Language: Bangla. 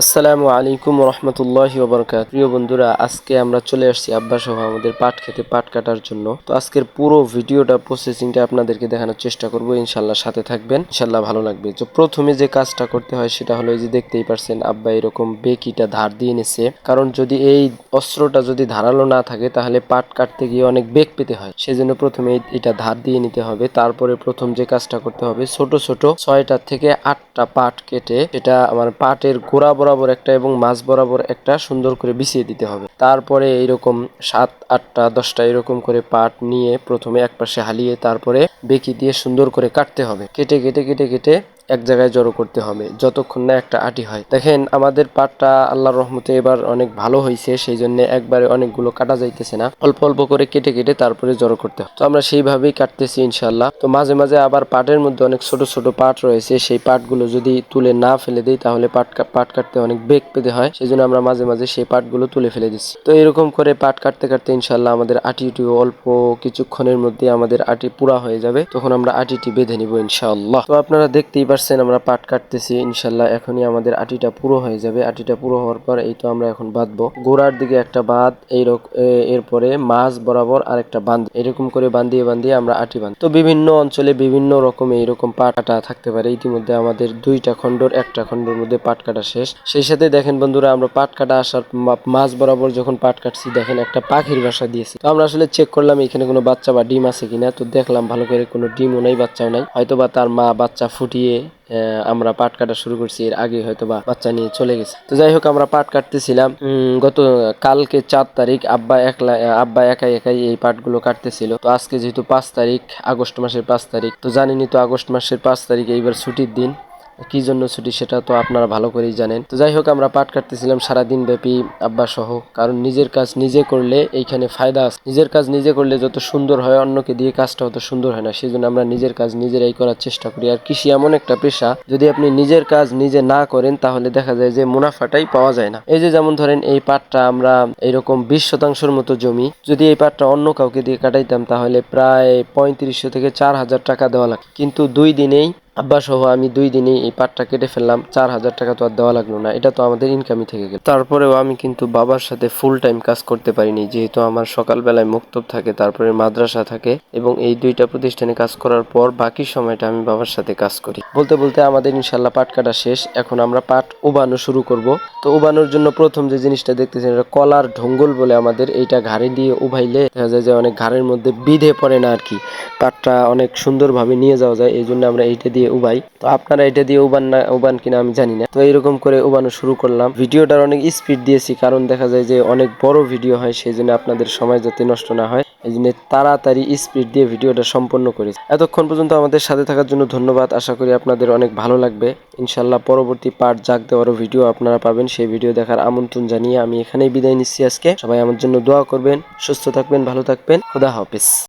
আসসালামু আলাইকুম রহমতুল্লাহি ওবরকাত। প্রিয় বন্ধুরা, আজকে আমরা চলে আসছি আব্বা সহ আমাদের পাট খেতে, পাট কাটার জন্য। তো আজকের পুরো ভিডিওটা প্রসেসিংটা আপনাদেরকে দেখানোর চেষ্টা করব। ইনশাল্লাহ সাথে থাকবেন। ইনশাল্লাহ ভালো লাগবে। তো প্রথমে যে কাজটা করতে হয়, সেটা হলো যে দেখতেই পারছেন, আব্বা এরকম বেকিটা ধার দিয়ে নিছে। কারণ যদি এই অস্ত্রটা যদি ধারালো না থাকে, তাহলে পাট কাটতে গিয়ে অনেক বেগ পেতে হয়। সেজন্য প্রথমে এটা ধার দিয়ে নিতে হবে। তারপরে প্রথম যে কাজটা করতে হবে, ছোট ছোট ছয়টা থেকে আটটা পাট কেটে এটা আমার পাটের গোড়া বরাবর একটা এবং মাছ বরাবর একটা সুন্দর করে বিছিয়ে দিতে হবে। তারপরে এইরকম সাত, আটটা, দশটা এরকম করে পাট নিয়ে প্রথমে এক পাশে হালিয়ে তারপরে বেকি দিয়ে সুন্দর করে কাটতে হবে। কেটে কেটে কেটে কেটে এক জায়গায় জড়ো করতে হবে। যতক্ষণ না একটা আটি হয়। দেখেন, আমাদের পাটটা আল্লাহর রহমতে এবার অনেক ভালো হয়েছে সেই জন্য একবারে অনেকগুলো কাটা যাইতেছে না। অল্প অল্প করে কেটে কেটে তারপরে জড়ো করতে হবে। তো আমরা সেইভাবেই কাটতেছি ইনশাল্লাহ তো মাঝে মাঝে আবার পাটের মধ্যে অনেক ছোট ছোট পাট রয়েছে। সেই পাটগুলো যদি তুলে না ফেলে দিই, তাহলে পাট পাট কাটতে অনেক বেগ পেতে হয়। সেই জন্য আমরা মাঝে মাঝে সেই পাটগুলো তুলে ফেলে দিচ্ছি। তো এরকম করে পাট কাটতে কাটতে ইনশাল্লাহ আমাদের আটিটিও অল্প কিছুক্ষণের মধ্যে আমাদের আটি পুরা হয়ে যাবে। তখন আমরা আটিটি বেঁধে নিব ইনশাআল্লাহ। তো আপনারা দেখতেই পারছেন, আমরা পাট কাটতেছি, ইনশাল্লাহ এখনই আমাদের আটিটা পুরো হয়ে যাবে। আটিটা পুরো হওয়ার পর এই তো আমরা এখন বাঁধবো। গোড়ার দিকে একটা বাঁধ এইরকম এরপরে মাছ বরাবর আরেকটা বাঁধ, এরকম করে বান্ধিয়ে বান্ধিয়ে আমরা আটি বাঁধ তো বিভিন্ন অঞ্চলে বিভিন্ন রকম এইরকম পাট কাটা থাকতে পারে। ইতিমধ্যে আমাদের দুইটা খণ্ডর, একটা খণ্ডের মধ্যে পাট কাটা শেষ। সেই সাথে দেখেন বন্ধুরা, আমরা পাট কাটা আসার মাছ বরাবর যখন পাট কাটছি, দেখেন একটা পাখির বাসা দিয়েছি। তো আমরা আসলে চেক করলাম এখানে কোনো বাচ্চা বা ডিম আছে কিনা। তো দেখলাম ভালো করে কোনো ডিমও নাই, বাচ্চাও নাই। হয়তো বা তার মা বাচ্চা ফুটিয়ে আমরা পাট কাটা শুরু করছি, এর আগে হয়তো বা বাচ্চা নিয়ে চলে গেছে। তো যাই হোক, আমরা পাট কাটতেছিলাম। গত, কালকে চার তারিখ আব্বা একলা আব্বা একাই একাই এই পাটগুলো কাটতেছিল। তো আজকে যেহেতু পাঁচ তারিখ, আগস্ট মাসের পাঁচ তারিখ, তো জানিনি তো আগস্ট মাসের পাঁচ তারিখ এইবার ছুটির দিন। কি জন্য ছুটি সেটা তো আপনারা ভালো করেই জানেন। তো যাই হোক, আমরা পাট কাটতেছিলাম সারাদিন ব্যাপী আব্বা সহ কারণ নিজের কাজ নিজে করলে এইখানে ফায়দা আছে। নিজের কাজ নিজে করলে যত সুন্দর হয়, অন্যকে দিয়ে কাজটা অত সুন্দর হয় না। সেই জন্য আমরা নিজের কাজ নিজেরাই করার চেষ্টা করি। আর কৃষি এমন একটা পেশা, যদি আপনি নিজের কাজ নিজে না করেন, তাহলে দেখা যায় যে মুনাফাটাই পাওয়া যায় না। এই যে যেমন ধরেন, এই পাটটা আমরা এইরকম বিশ শতাংশের মতো জমি, যদি এই পাটটা অন্য কাউকে দিয়ে কাটাইতাম, তাহলে প্রায় পঁয়ত্রিশশো থেকে চার হাজার টাকা দেওয়া লাগে। কিন্তু দুই দিনেই আব্বা সহ আমি দুই দিনেই এই পাটটা কেটে ফেললাম, চার হাজার টাকা তো আর দেওয়া লাগল না, এটা তো আমাদের ইনকামই থেকে গেল। তারপরেও আমি কিন্তু বাবার সাথে ফুল টাইম কাজ করতে পারিনি, যেহেতু আমার সকালবেলায় মুক্তব থাকে, তারপরে মাদ্রাসা থাকে, এবং এই দুইটা প্রতিষ্ঠানে কাজ করার পর বাকি সময়টা আমি বাবার সাথে কাজ করি। বলতে বলতে আমাদের ইনশাল্লাহ পাট কাটা শেষ, এখন আমরা পাট উবানো শুরু করব। তো উবানোর জন্য প্রথম যে জিনিসটা দেখতেছেন, এটা কলার ঢঙ্গল বলে আমাদের এইটা ঘাড়ে দিয়ে উভাইলে দেখা যায় যে অনেক ঘাড়ের মধ্যে বিধে পড়ে না আর কি। পাটটা অনেক সুন্দরভাবে নিয়ে যাওয়া যায়, এই জন্য আমরা এইটা দিয়ে উবাই। তো আপনারা এটা দিয়ে উবান না, উবান কিনা আমি জানি না। তো এইরকম করে উবানো শুরু করলাম। ভিডিওটার অনেক স্পিড দিয়েছি, কারণ দেখা যায় যে অনেক বড় ভিডিও হয়, সেই জন্য আপনাদের সময় যাতে নষ্ট না হয়। এই জন্য তাড়াতাড়ি স্পিড দিয়ে ভিডিওটা সম্পন্ন করি এতক্ষণ পর্যন্ত আমাদের সাথে থাকার জন্য ধন্যবাদ। আশা করি আপনাদের অনেক ভালো লাগবে। ইনশাল্লাহ পরবর্তী পার্ট জাগ দেওয়ারও ভিডিও আপনারা পাবেন। সেই ভিডিও দেখার আমন্ত্রণ জানিয়ে আমি এখানেই বিদায় নিচ্ছি আজকে। সবাই আমার জন্য দোয়া করবেন, সুস্থ থাকবেন, ভালো থাকবেন। খুদা হাফিজ।